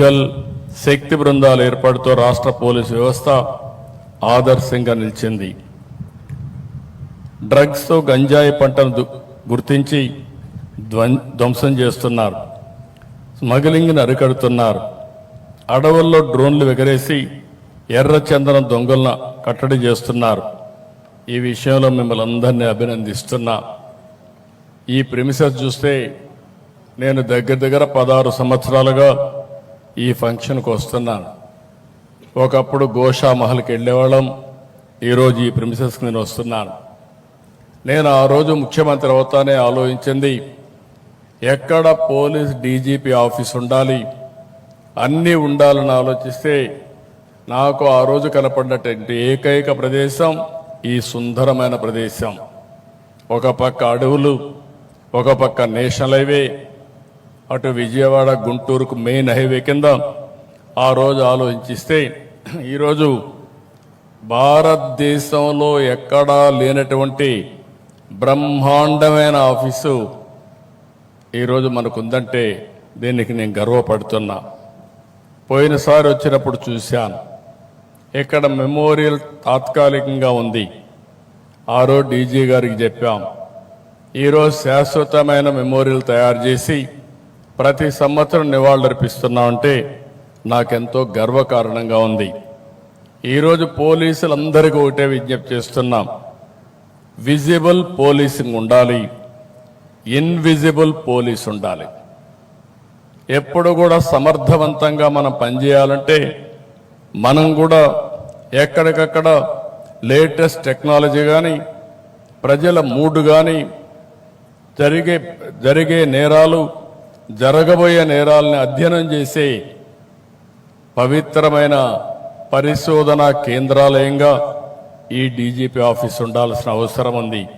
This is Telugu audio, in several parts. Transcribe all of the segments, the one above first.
గల్ శక్తి బృందాల ఏర్పాటుతో రాష్ట్ర పోలీసు వ్యవస్థ ఆదర్శంగా నిలిచింది. డ్రగ్స్తో గంజాయి పంటను గుర్తించి ధ్వం- ధ్వంసం చేస్తున్నారు. స్మగ్లింగ్ని అరికడుతున్నారు అడవుల్లో డ్రోన్లు ఎగరేసి ఎర్ర చందనం దొంగలను కట్టడి చేస్తున్నారు. ఈ విషయంలో మిమ్మల్ని అందరినీ అభినందిస్తున్నా. ఈ ప్రిమిసెస్ చూస్తే నేను దగ్గర దగ్గర పదహారు సంవత్సరాలుగా ఈ ఫంక్షన్కి వస్తున్నాను. ఒకప్పుడు గోషా మహల్కి వెళ్ళేవాళ్ళం ఈరోజు ఈ ప్రిమిసెస్కి నేను వస్తున్నాను. నేను ఆ రోజు ముఖ్యమంత్రి అవుతానే ఆలోచించింది. ఎక్కడ పోలీస్ డీజీపీ ఆఫీస్ ఉండాలి? అన్నీ ఉండాలని ఆలోచిస్తే నాకు ఆ రోజు కనపడినటువంటి ఏకైక ప్రదేశం ఈ సుందరమైన ప్రదేశం. ఒక పక్క అడవులు ఒక పక్క నేషనల్ హైవే అటు విజయవాడ గుంటూరుకు మెయిన్ హైవే కింద ఆ రోజు ఆలోచిస్తే ఈరోజు భారతదేశంలో ఎక్కడా లేనటువంటి బ్రహ్మాండమైన ఆఫీసు ఈరోజు మనకుందంటే దీనికి నేను గర్వపడుతున్నా. పోయినసారి వచ్చినప్పుడు చూశాను. ఇక్కడ మెమోరియల్ తాత్కాలికంగా ఉంది. ఆ రోజు డీజీ గారికి చెప్పాం. ఈరోజు శాశ్వతమైన మెమోరియల్ తయారు చేసి ప్రతి సంవత్సరం నివాళులర్పిస్తున్నామంటే నాకెంతో గర్వకారణంగా ఉంది. ఈరోజు పోలీసులందరికీ ఒకటే విజ్ఞప్తి చేస్తున్నాం. విజిబుల్ పోలీసింగ్ ఉండాలి. ఇన్విజిబుల్ పోలీస్ ఉండాలి. ఎప్పుడు కూడా సమర్థవంతంగా మనం పనిచేయాలంటే మనం కూడా ఎక్కడికక్కడ లేటెస్ట్ టెక్నాలజీ కానీ ప్రజల మూడు కానీ జరిగే జరిగే నేరాలు జరగబోయే నేరాలని అధ్యయనం చేసే పవిత్రమైన పరిశోధన కేంద్రాలయంగా ఈ డీజీపీ ఆఫీస్ ఉండాల్సిన అవసరం ఉంది.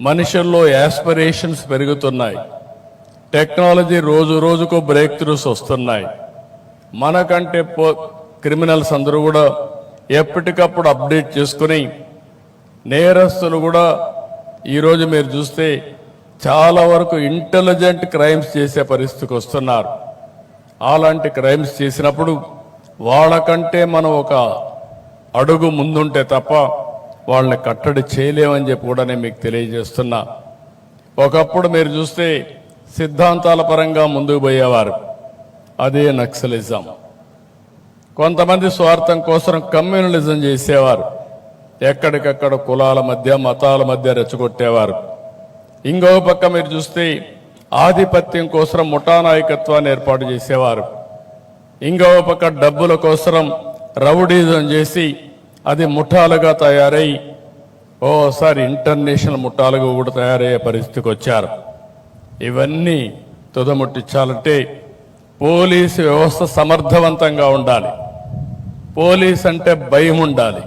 మనుషుల్లో యాస్పిరేషన్స్ పెరుగుతున్నాయి. టెక్నాలజీ రోజు రోజుకు బ్రేక్ త్రూస్ వస్తున్నాయి. మనకంటే పో క్రిమినల్స్ అందరూ కూడా ఎప్పటికప్పుడు అప్డేట్ చేసుకుని నేరస్తులు కూడా ఈరోజు మీరు చూస్తే చాలా వరకు ఇంటెలిజెంట్ క్రైమ్స్ చేసే పరిస్థితికి వస్తున్నారు. అలాంటి క్రైమ్స్ చేసినప్పుడు వాళ్ళకంటే మనం ఒక అడుగు ముందుంటే తప్ప వాళ్ళని కట్టడి చేయలేమని చెప్పి కూడా నేను మీకు తెలియజేస్తున్నా. ఒకప్పుడు మీరు చూస్తే సిద్ధాంతాల పరంగా ముందుకు పోయేవారు. అదే నక్సలిజం. కొంతమంది స్వార్థం కోసం కమ్యూనలిజం చేసేవారు. ఎక్కడికక్కడ కులాల మధ్య మతాల మధ్య రెచ్చగొట్టేవారు. ఇంకో పక్క మీరు చూస్తే ఆధిపత్యం కోసం ముఠా నాయకత్వాన్ని ఏర్పాటు చేసేవారు. ఇంకో పక్క డబ్బుల కోసం రౌడీజం చేసి అది ముఠాలుగా తయారై ఓసారి ఇంటర్నేషనల్ ముఠాలుగా కూడా తయారయ్యే పరిస్థితికి వచ్చారు. ఇవన్నీ తుదముట్టించాలంటే పోలీసు వ్యవస్థ సమర్థవంతంగా ఉండాలి. పోలీస్ అంటే భయం ఉండాలి.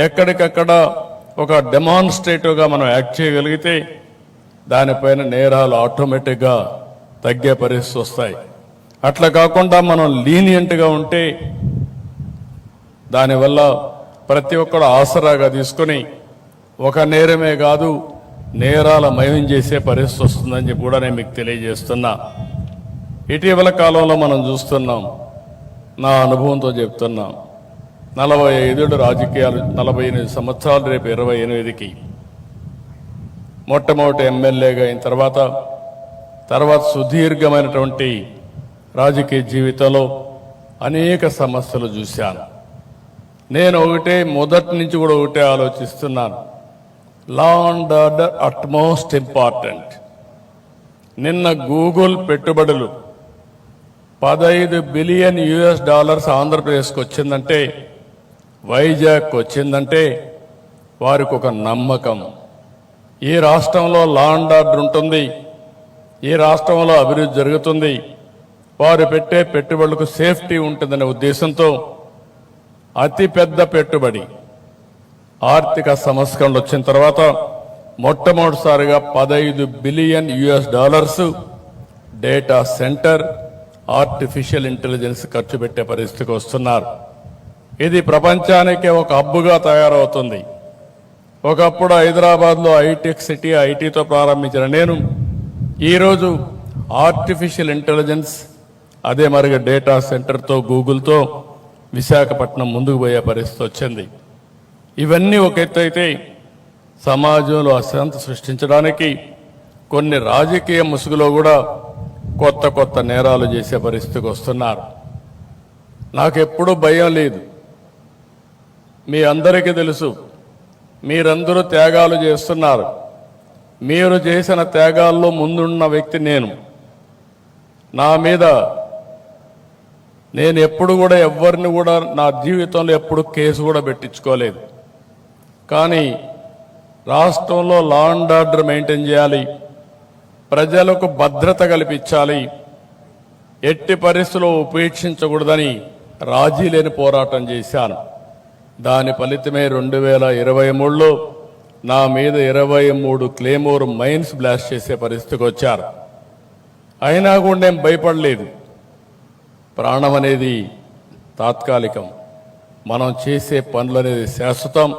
ఎక్కడికక్కడ ఒక డెమాన్స్ట్రేటివ్గా మనం యాక్ట్ చేయగలిగితే దానిపైన నేరాలు ఆటోమేటిక్గా తగ్గే పరిస్థితి వస్తాయి. అట్లా కాకుండా మనం లీనియంట్గా ఉంటే దానివల్ల ప్రతి ఒక్కరు ఆసరాగా తీసుకొని ఒక నేరమే కాదు నేరాల మయం చేసే పరిస్థితి వస్తుందని చెప్పి కూడా నేను మీకు తెలియజేస్తున్నా. ఇటీవల కాలంలో మనం చూస్తున్నాం నా అనుభవంతో చెప్తున్నాం. నలభై ఐదు రాజకీయాలు నలభై ఎనిమిది సంవత్సరాలు రేపు ఇరవై ఎనిమిదికి మొట్టమొదటి ఎమ్మెల్యేగా అయిన తర్వాత తర్వాత సుదీర్ఘమైనటువంటి రాజకీయ జీవితంలో అనేక సమస్యలు చూశాను. నేను ఒకటే మొదటి నుంచి కూడా ఒకటే ఆలోచిస్తున్నాను. Law and order utmost important నిన్న గూగుల్ పెట్టుబడులు పదహైదు బిలియన్ యుఎస్ డాలర్స్ ఆంధ్రప్రదేశ్కి వచ్చిందంటే వైజాగ్కి వచ్చిందంటే వారికి ఒక నమ్మకం. ఈ రాష్ట్రంలో లా అండ్ ఆర్డర్ ఉంటుంది. ఈ రాష్ట్రంలో అభివృద్ధి జరుగుతుంది. వారు పెట్టే పెట్టుబడులకు సేఫ్టీ ఉంటుందనే ఉద్దేశంతో అతిపెద్ద పెట్టుబడి ఆర్థిక సంస్కరణలు వచ్చిన తర్వాత మొట్టమొదటిసారిగా పదహైదు billion US dollars data center artificial intelligence ఖర్చు పెట్టే పరిస్థితికి వస్తున్నారు. ఇది ప్రపంచానికి ఒక హబ్బుగా తయారవుతుంది. ఒకప్పుడు హైదరాబాద్లో ఐటెక్ సిటీ ఐటీతో ప్రారంభించిన నేను ఈరోజు ఆర్టిఫిషియల్ ఇంటెలిజెన్స్ అదే మరిగా డేటా సెంటర్తో గూగుల్తో విశాఖపట్నం ముందుకు పోయే పరిస్థితి వచ్చింది. ఇవన్నీ ఒక ఎత్తు అయితే సమాజంలో అశాంతి సృష్టించడానికి కొన్ని రాజకీయ ముసుగులో కూడా కొత్త కొత్త నేరాలు చేసే పరిస్థితికి వస్తున్నారు. నాకెప్పుడూ భయం లేదు. మీ అందరికీ తెలుసు మీరందరూ త్యాగాలు చేస్తున్నారు. మీరు చేసిన త్యాగాల్లో ముందున్న వ్యక్తి నేను. నా మీద నేను ఎప్పుడు కూడా ఎవరిని కూడా నా జీవితంలో ఎప్పుడు కేసు కూడా పెట్టించుకోలేదు. కానీ రాష్ట్రంలో లా అండ్ ఆర్డర్ మెయింటైన్ చేయాలి. ప్రజలకు భద్రత కల్పించాలి. ఎట్టి పరిస్థితుల్లో ఉపేక్షించకూడదని రాజీ లేని పోరాటం చేశాను. దాని ఫలితమే రెండు వేల ఇరవై మూడులో నా మీద ఇరవై మూడు క్లేమోర్ మైన్స్ బ్లాస్ట్ చేసే పరిస్థితికి వచ్చారు. అయినా కూడా నేను భయపడలేదు. ప్రాణం అనేది తాత్కాలికం. మనం చేసే పనులు అనేది శాశ్వతం.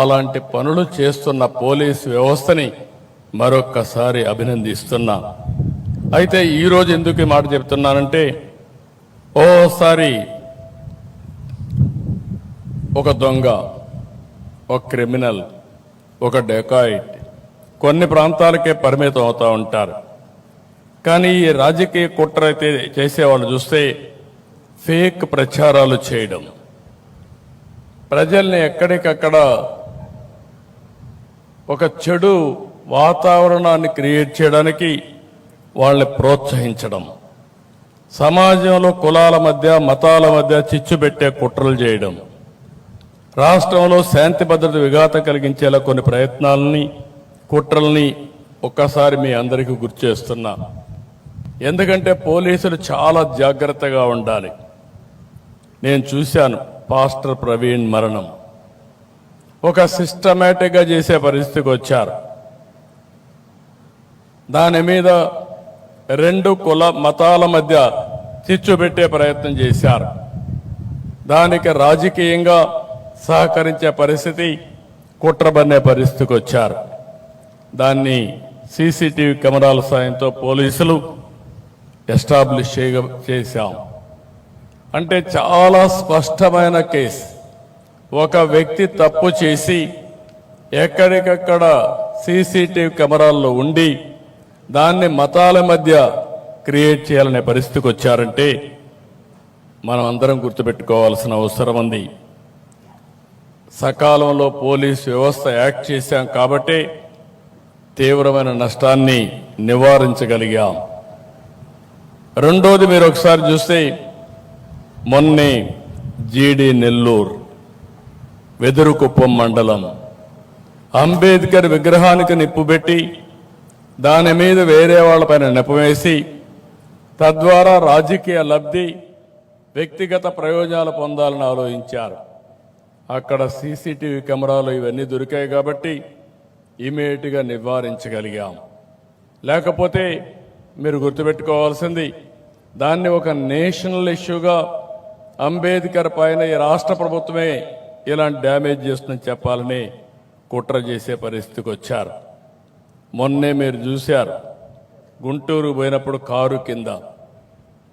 అలాంటి పనులు చేస్తున్న పోలీసు వ్యవస్థని మరొక్కసారి అభినందిస్తున్నా. అయితే ఈరోజు ఎందుకు మాట చెప్తున్నానంటే ఓసారి ఒక దొంగ ఒక క్రిమినల్ ఒక డెకాయిట్ కొన్ని ప్రాంతాలకే పరిమితం అవుతూ ఉంటారు. కానీ ఈ రాజకీయ కుట్ర అయితే చేసేవాళ్ళు చూస్తే ఫేక్ ప్రచారాలు చేయడం. ప్రజల్ని ఎక్కడికక్కడ ఒక చెడు వాతావరణాన్ని క్రియేట్ చేయడానికి వాళ్ళని ప్రోత్సహించడం. సమాజంలో కులాల మధ్య మతాల మధ్య చిచ్చు పెట్టే కుట్రలు చేయడం. రాష్ట్రంలో శాంతి భద్రత విఘాతం కలిగించేలా కొన్ని ప్రయత్నాలని కుట్రల్ని ఒక్కసారి మీ అందరికీ గుర్తు చేస్తున్నా. ఎందుకంటే పోలీసులు చాలా జాగ్రత్తగా ఉండాలి. నేను చూశాను పాస్టర్ ప్రవీణ్ మరణం. ఒక సిస్టమేటిక్గా చేసే పరిస్థితికి వచ్చారు. దాని మీద రెండు కుల మతాల మధ్య చిచ్చు పెట్టే ప్రయత్నం చేశారు. దానికి రాజకీయంగా సహకరించే పరిస్థితి కుట్రబన్నే పరిస్థితికి వచ్చారు. దాన్ని సీసీటీవీ కెమెరాల సాయంతో పోలీసులు ఎస్టాబ్లిష్ చేయ చేశాం. అంటే చాలా స్పష్టమైన కేసు. ఒక వ్యక్తి తప్పు చేసి ఎక్కడికక్కడ సీసీటీవీ కెమెరాల్లో ఉండి దాన్ని మతాల మధ్య క్రియేట్ చేయాలనే పరిస్థితికి వచ్చారంటే మనం అందరం గుర్తుపెట్టుకోవాల్సిన అవసరం ఉంది. సకాలంలో పోలీస్ వ్యవస్థ యాక్ట్ చేశాం కాబట్టి తీవ్రమైన నష్టాన్ని నివారించగలిగాం. రెండోది మీరు ఒకసారి చూస్తే మొన్నే జీడి నెల్లూరు వెదురుకుప్పం మండలం అంబేద్కర్ విగ్రహానికి నిప్పు పెట్టి దాని మీద వేరే వాళ్ళపైన నిపవేసి తద్వారా రాజకీయ లబ్ధి వ్యక్తిగత ప్రయోజనాలు పొందాలని ఆలోచించారు. అక్కడ సీసీటీవీ కెమెరాలు ఇవన్నీ దొరికాయి కాబట్టి ఇమీడియట్గా నివారించగలిగాం. లేకపోతే మీరు గుర్తుపెట్టుకోవాల్సింది దాన్ని ఒక నేషనల్ ఇష్యూగా అంబేద్కర్ పైన ఈ రాష్ట్ర ప్రభుత్వమే ఇలాంటి డ్యామేజ్ చేస్తుందని చెప్పాలని కుట్ర చేసే పరిస్థితికి వచ్చారు. మొన్నే మీరు చూశారు గుంటూరు పోయినప్పుడు కారు కింద.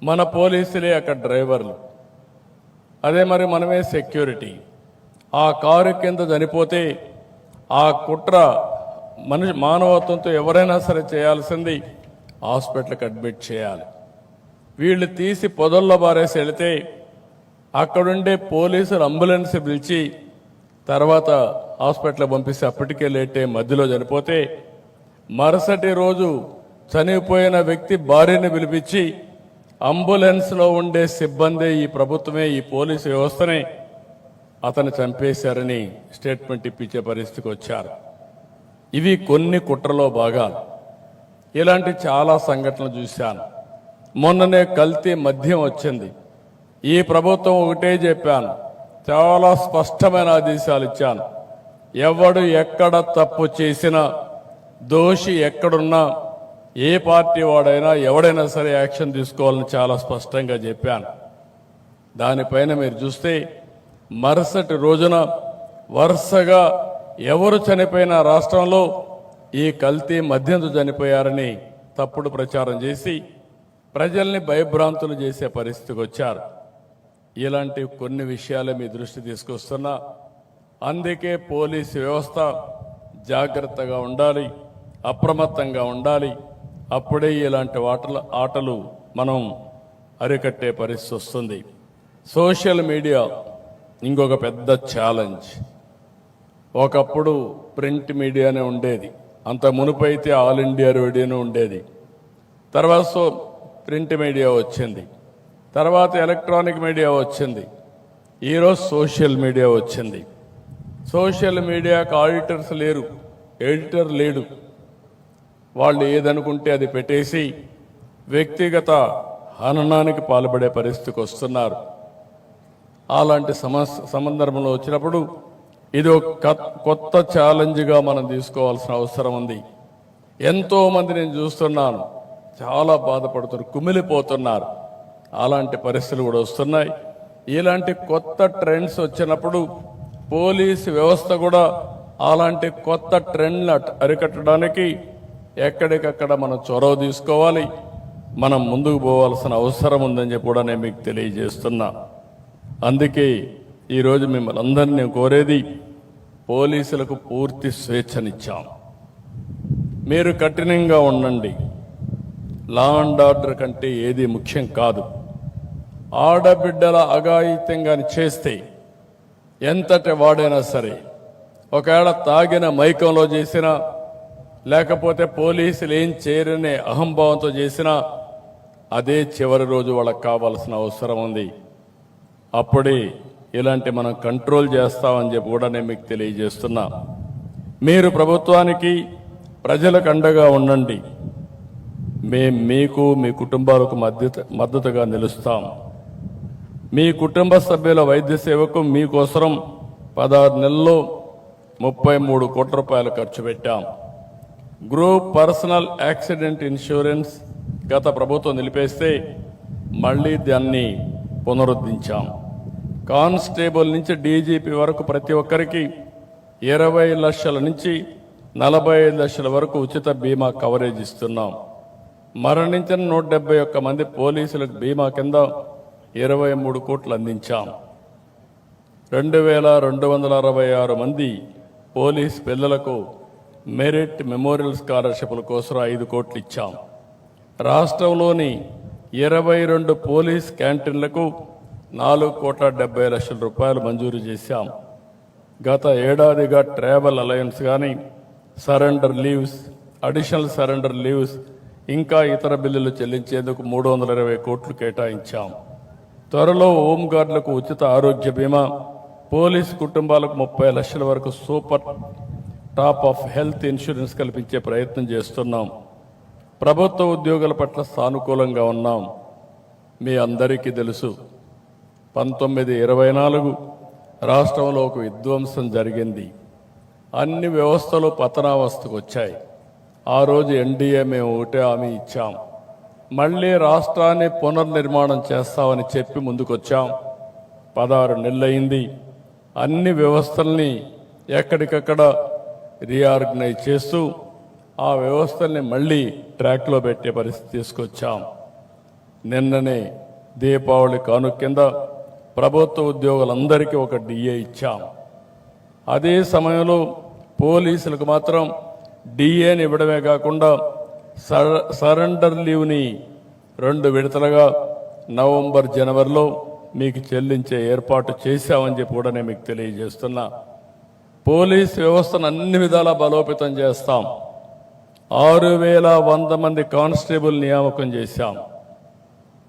మన పోలీసులే అక్కడ డ్రైవర్లు. అదే మరి మనమే సెక్యూరిటీ. ఆ కారు కింద చనిపోతే ఆ కుట్ర మనిషి మానవత్వంతో ఎవరైనా సరే చేయాల్సింది హాస్పిటల్కి అడ్మిట్ చేయాలి. వీళ్ళు తీసి పొదల్లో బారేసి వెళితే అక్కడుండే పోలీసులు అంబులెన్స్ పిలిచి తర్వాత హాస్పిటల్ పంపిస్తే అప్పటికే లేటే మధ్యలో చనిపోతే మరుసటి రోజు చనిపోయిన వ్యక్తి భార్యని పిలిపించి అంబులెన్స్లో ఉండే సిబ్బంది ఈ ప్రభుత్వమే ఈ పోలీసు వ్యవస్థనే అతను చంపేశారని స్టేట్మెంట్ ఇప్పించే పరిస్థితికి వచ్చారు. ఇవి కొన్ని కుట్రలో భాగాలు. ఇలాంటి చాలా సంఘటనలు చూశాను. మొన్ననే కల్తీ మద్యం వచ్చింది. ఈ ప్రభుత్వం ఒకటే చెప్పాను. చాలా స్పష్టమైన ఆదేశాలు ఇచ్చాను. ఎవడు ఎక్కడ తప్పు చేసినా దోషి ఎక్కడున్నా ఏ పార్టీ వాడైనా ఎవడైనా సరే యాక్షన్ తీసుకోవాలని చాలా స్పష్టంగా చెప్పాను. దానిపైన మీరు చూస్తే మరుసటి రోజున వరుసగా ఎవరు చనిపోయిన రాష్ట్రంలో ఈ కల్తీ మద్యంతో చనిపోయారని తప్పుడు ప్రచారం చేసి ప్రజల్ని భయభ్రాంతులు చేసే పరిస్థితికి వచ్చారు. ఇలాంటి కొన్ని విషయాలు మీ దృష్టి తీసుకొస్తున్నా అందుకే పోలీసు వ్యవస్థ జాగ్రత్తగా ఉండాలి అప్రమత్తంగా ఉండాలి. అప్పుడే ఇలాంటి ఆటల ఆటలు మనం అరికట్టే పరిస్థితి వస్తుంది. సోషల్ మీడియా ఇంకొక పెద్ద ఛాలెంజ్ ఒకప్పుడు ప్రింట్ మీడియానే ఉండేది. అంత మునుపైతే ఆల్ ఇండియా రేడియోనే ఉండేది. తర్వాత సో ప్రింట్ మీడియా వచ్చింది. తర్వాత ఎలక్ట్రానిక్ మీడియా వచ్చింది. ఈరోజు సోషల్ మీడియా వచ్చింది. సోషల్ మీడియాకు ఆడిటర్స్ లేరు. ఎడిటర్ లేడు. వాళ్ళు ఏదనుకుంటే అది పెట్టేసి వ్యక్తిగత హననానికి పాల్పడే పరిస్థితికి వస్తున్నారు. అలాంటి సమస్య సందర్భంలో వచ్చినప్పుడు ఇది ఒక కొత్త ఛాలెంజ్గా మనం తీసుకోవాల్సిన అవసరం ఉంది. ఎంతోమంది నేను చూస్తున్నాను. చాలా బాధపడుతున్నారు కుమిలిపోతున్నారు. అలాంటి పరిస్థితులు కూడా వస్తున్నాయి. ఇలాంటి కొత్త ట్రెండ్స్ వచ్చినప్పుడు పోలీసు వ్యవస్థ కూడా అలాంటి కొత్త ట్రెండ్లు అరికట్టడానికి ఎక్కడికక్కడ మనం చొరవ తీసుకోవాలి. మనం ముందుకు పోవాల్సిన అవసరం ఉందని చెప్పి కూడా నేను మీకు తెలియజేస్తున్నా. అందుకే ఈరోజు మిమ్మల్ని అందరినీ కోరేది పోలీసులకు పూర్తి స్వేచ్ఛనిచ్చాం. మీరు కఠినంగా ఉండండి. లా అండ్ ఆర్డర్ కంటే ఏది ముఖ్యం కాదు. ఆడబిడ్డల అఘాయిత్యంగా చేస్తే ఎంతటి వాడైనా సరే ఒకవేళ తాగిన మైకంలో చేసినా లేకపోతే పోలీసులు ఏం చేయరనే అహంభావంతో చేసినా అదే చివరి రోజు వాళ్ళకి కావాల్సిన అవసరం ఉంది. అప్పుడే ఇలాంటి మనం కంట్రోల్ చేస్తామని చెప్పి కూడా నేను మీకు తెలియజేస్తున్నా. మీరు ప్రభుత్వానికి ప్రజలకు అండగా ఉండండి. మేము మీకు మీ కుటుంబాలకు మద్దతు మద్దతుగా నిలుస్తాం. మీ కుటుంబ సభ్యుల వైద్య సేవకు మీకోసరం పదహారు నెలల్లో ముప్పై మూడు కోట్ల రూపాయలు ఖర్చు పెట్టాం. గ్రూప్ పర్సనల్ యాక్సిడెంట్ ఇన్సూరెన్స్ గత ప్రభుత్వం నిలిపేస్తే మళ్ళీ దాన్ని పునరుద్ధరించాం. కానిస్టేబుల్ నుంచి డీజీపీ వరకు ప్రతి ఒక్కరికి ఇరవై లక్షల నుంచి నలభై ఐదు లక్షల వరకు ఉచిత బీమా కవరేజ్ ఇస్తున్నాం. మరణించిన నూట డెబ్బై ఒక్క మంది పోలీసులకు బీమా కింద ఇరవై మూడు కోట్లు అందించాం. రెండు వేల రెండు వందల అరవై ఆరు మంది పోలీస్ పిల్లలకు మెరిట్ మెమోరియల్ స్కాలర్షిప్ల కోసం ఐదు కోట్లు ఇచ్చాం. రాష్ట్రంలోని ఇరవై రెండు పోలీస్ క్యాంటీన్లకు నాలుగు కోట్ల డెబ్బై లక్షల రూపాయలు మంజూరు చేశాం. గత ఏడాదిగా ట్రావెల్ అలయన్స్ కానీ surrender leaves additional surrender leaves ఇంకా ఇతర బిల్లులు చెల్లించేందుకు మూడు వందల ఇరవై కోట్లు కేటాయించాం. త్వరలో హోంగార్డులకు ఉచిత ఆరోగ్య బీమా పోలీస్ కుటుంబాలకు ముప్పై లక్షల వరకు super top up health insurance కల్పించే ప్రయత్నం చేస్తున్నాం. ప్రభుత్వ ఉద్యోగుల పట్ల సానుకూలంగా ఉన్నాం. మీ అందరికీ తెలుసు. పంతొమ్మిది ఇరవై నాలుగు రాష్ట్రంలో ఒక విధ్వంసం జరిగింది. అన్ని వ్యవస్థలు పతనావస్థకు వచ్చాయి. ఆ రోజు ఎన్డీఏ మేము ఒకటే హామీ ఇచ్చాం. మళ్ళీ రాష్ట్రాన్ని పునర్నిర్మాణం చేస్తామని చెప్పి ముందుకొచ్చాం. పదహారు నెలలైంది. అన్ని వ్యవస్థల్ని ఎక్కడికక్కడ రీఆర్గనైజ్ చేస్తూ ఆ వ్యవస్థల్ని మళ్ళీ ట్రాక్లో పెట్టే పరిస్థితి తీసుకొచ్చాం. నిన్ననే దీపావళి కానుక కింద ప్రభుత్వ ఉద్యోగులందరికీ ఒక డిఏ ఇచ్చాం. అదే సమయంలో పోలీసులకు మాత్రం డిఏని ఇవ్వడమే కాకుండా సర- సరెండర్ లీవ్ని రెండు విడతలుగా నవంబర్ జనవరిలో మీకు చెల్లించే ఏర్పాటు చేశామని చెప్పి కూడా నేను మీకు తెలియజేస్తున్నా. పోలీస్ వ్యవస్థను అన్ని విధాలా బలోపేతం చేస్తాం. ఆరు వేల వంద మంది కానిస్టేబుల్ నియామకం చేశాం.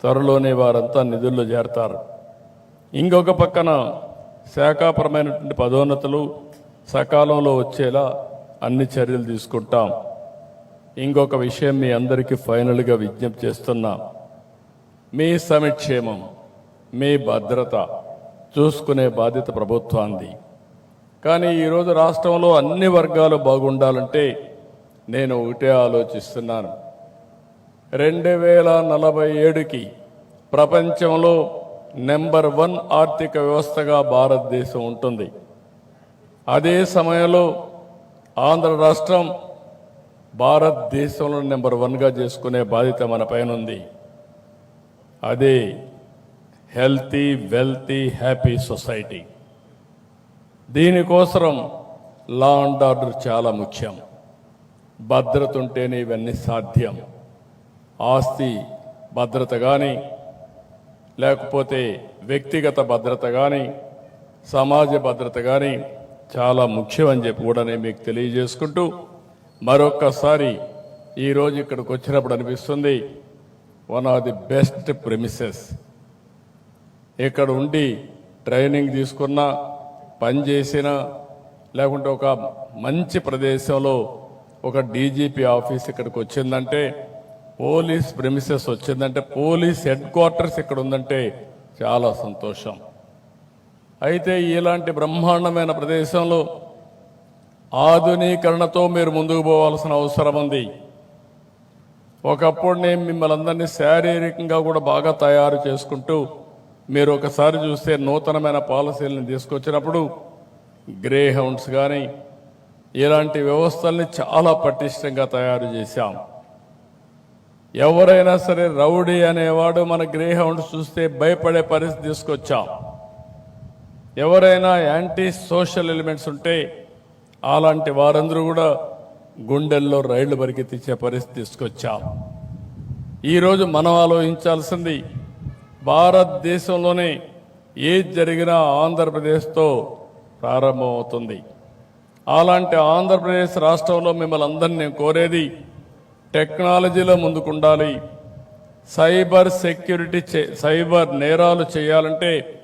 త్వరలోనే వారంతా నిధుల్లో చేరతారు. ఇంకొక పక్కన శాఖాపరమైనటువంటి పదోన్నతులు సకాలంలో వచ్చేలా అన్ని చర్యలు తీసుకుంటాం. ఇంకొక విషయం మీ అందరికీ ఫైనల్గా విజ్ఞప్తి చేస్తున్నా. మీ సమిక్షేమం మీ భద్రత చూసుకునే బాధ్యత ప్రభుత్వాంది. కానీ ఈరోజు రాష్ట్రంలో అన్ని వర్గాలు బాగుండాలంటే నేను ఒకటే ఆలోచిస్తున్నాను. రెండు వేల నలభై ఏడుకి ప్రపంచంలో నెంబర్ వన్ ఆర్థిక వ్యవస్థగా భారతదేశం ఉంటుంది. అదే సమయంలో ఆంధ్ర రాష్ట్రం భారతదేశంలో నెంబర్ వన్గా చేసుకునే బాధ్యత మన పైన ఉంది. అదే హెల్తీ వెల్తీ హ్యాపీ సొసైటీ. దీనికోసం లా అండ్ ఆర్డర్ చాలా ముఖ్యం. భద్రత ఉంటేనే ఇవన్నీ సాధ్యం. ఆస్తి భద్రత కానీ లేకపోతే వ్యక్తిగత భద్రత కానీ సమాజ భద్రత కానీ చాలా ముఖ్యం అని చెప్పి కూడా నేను మీకు తెలియజేసుకుంటూ మరొక్కసారి ఈరోజు ఇక్కడికి వచ్చినప్పుడు అనిపిస్తుంది one of the best premises ఇక్కడ ఉండి ట్రైనింగ్ తీసుకున్న పని చేసినా లేకుంటే ఒక మంచి ప్రదేశంలో ఒక డీజీపీ ఆఫీస్ ఇక్కడికి వచ్చిందంటే పోలీస్ ప్రెమిసెస్ వచ్చిందంటే పోలీస్ హెడ్ క్వార్టర్స్ ఇక్కడ ఉందంటే చాలా సంతోషం. అయితే ఇలాంటి బ్రహ్మాండమైన ప్రదేశంలో ఆధునీకరణతో మీరు ముందుకు పోవాల్సిన అవసరం ఉంది. ఒకప్పుడు నేను మిమ్మల్ని అందరినీ శారీరకంగా కూడా బాగా తయారు చేసుకుంటూ మీరు ఒకసారి చూస్తే నూతనమైన పాలసీలను తీసుకొచ్చినప్పుడు గ్రే హౌండ్స్ కానీ ఇలాంటి వ్యవస్థల్ని చాలా పటిష్టంగా తయారు చేశాం. ఎవరైనా సరే రౌడీ అనేవాడు మన గ్రే చూస్తే భయపడే పరిస్థితి తీసుకొచ్చాం. ఎవరైనా యాంటీ సోషల్ ఎలిమెంట్స్ ఉంటే అలాంటి వారందరూ కూడా గుండెల్లో రైళ్ళు పరిగెత్తించే పరిస్థితి తీసుకొచ్చాం. ఈరోజు మనం ఆలోచించాల్సింది భారతదేశంలోనే ఏది జరిగినా ఆంధ్రప్రదేశ్తో ప్రారంభమవుతుంది. అలాంటి ఆంధ్రప్రదేశ్ రాష్ట్రంలో మిమ్మల్ని అందరినీ నేను కోరేది టెక్నాలజీలో ముందుకుండాలి. సైబర్ సెక్యూరిటీ చే- సైబర్ నేరాలు చేయాలంటే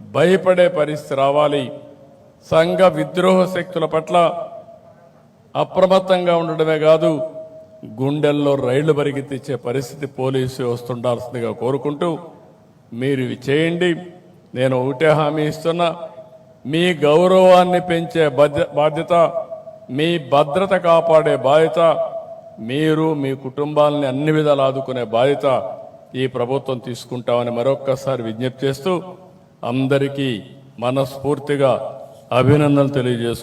భయపడే పరిస్థితి రావాలి. సంఘ విద్రోహ శక్తుల పట్ల అప్రమత్తంగా ఉండడమే కాదు గుండెల్లో రైళ్ళు పరిగెత్తిచ్చే పరిస్థితి పోలీసు వస్తుండాల్సిందిగా కోరుకుంటూ మీరు ఇవి చేయండి. నేను ఒకటే హామీ ఇస్తున్నా మీ గౌరవాన్ని పెంచే బాధ్య- బాధ్యత మీ భద్రత కాపాడే బాధ్యత మీరు మీ కుటుంబాలని అన్ని విధాలు ఆదుకునే బాధ్యత ఈ ప్రభుత్వం తీసుకుంటామని మరొక్కసారి విజ్ఞప్తి చేస్తూ అందరికీ మనస్ఫూర్తిగా అభినందనలు తెలియజేసుకుంటున్నాను